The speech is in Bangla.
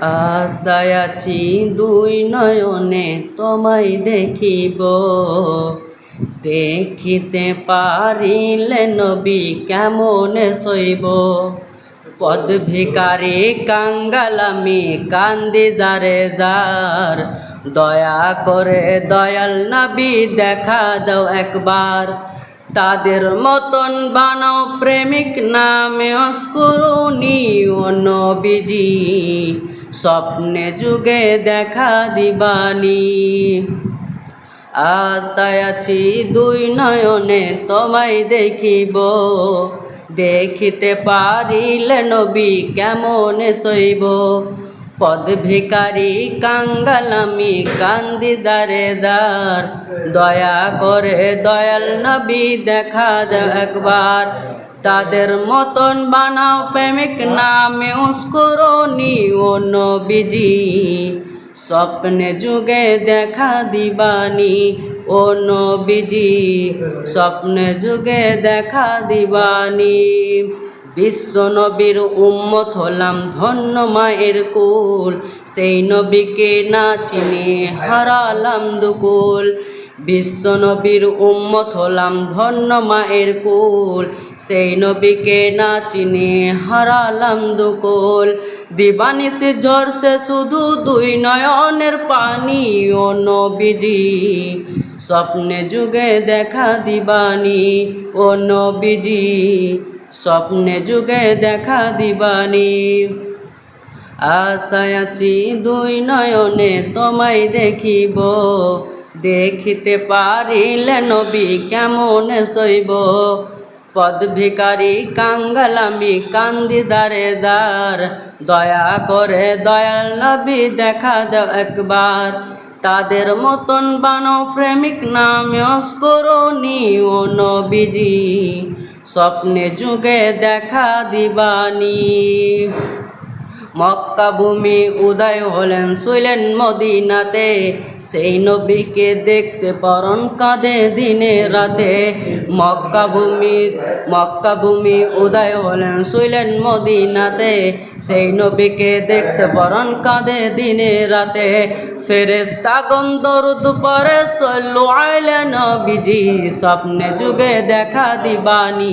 আশায় আছি দুই নয়নে তোমায় দেখিব। দেখিতে পারিলে নবী কেমন সইব? পদ ভিকারি কাঙ্গালামি কান্দি যারে যার। দয়া করে দয়াল নবী দেখা দাও একবার। তাদের মতন বানাও প্রেমিক নামে অস্করণী ও নবীজি। স্বপ্নে যুগে দেখা দিবানি। আশায় আছি দুই নয়নে তোমায় দেখিব। দেখিতে পারিলে নবী কেমন সইব? পদ ভিকারি কাঙ্গালামি কান্দি দারে দার। দয়া করে দয়াল নবী দেখা দাও একবার। তাদের মতন বানাও প্রেমিক নামে উস্করণী ও নবীজি। স্বপ্নে যুগে দেখা দিবানি ও নবীজি। স্বপ্নে যুগে দেখা দিবানি। বিশ্ব নবীর উম্মত হলাম ধন্য মায়ের কুল। সেই নবীকে না চিনি হারালাম দুকুল। বিশ্ব নবীর উম্মত হলাম ধন্য মায়ের কুল। সেই নবীকে না চিনি হারালাম দুকুল। দিবানিসে ঝরছে শুধু দুই নয়নের পানি। ও নবীজি, স্বপ্নে যুগে দেখা দিবানি। ও নবীজি স্বপ্নে যুগে দেখা দিবানি। আশায় আছি দুই নয়নে তোমায় দেখিব। দেখিতে পারিলে নবী কেমন সইব পদ ভিকারি কাঙ্গালামি কান্দি দারে দয়া করে দয়াল নবী দেখা দাও একবার। তাদের মতন বানাও প্রেমিক নামে অস্করণী ও নবীজি। স্বপ্নে যুগে দেখা দিবানি। মক্কা ভূমি উদয় হলেন, শুইলেন মদিনাতে। সেই নবীকে দেখতে পরন কাঁদে দিনে রাতে। মক্কা ভূমি মক্কা ভূমি উদয় হলেন, শুইলেন মদিনাতে। সেই নবীকে দেখতে পরন কাঁদে দিনে রাতে। ফেরেস্তা গন্ধরুদ পরে সল্লু আইলেন বিজি স্বপ্নে যুগে দেখা দিবানি।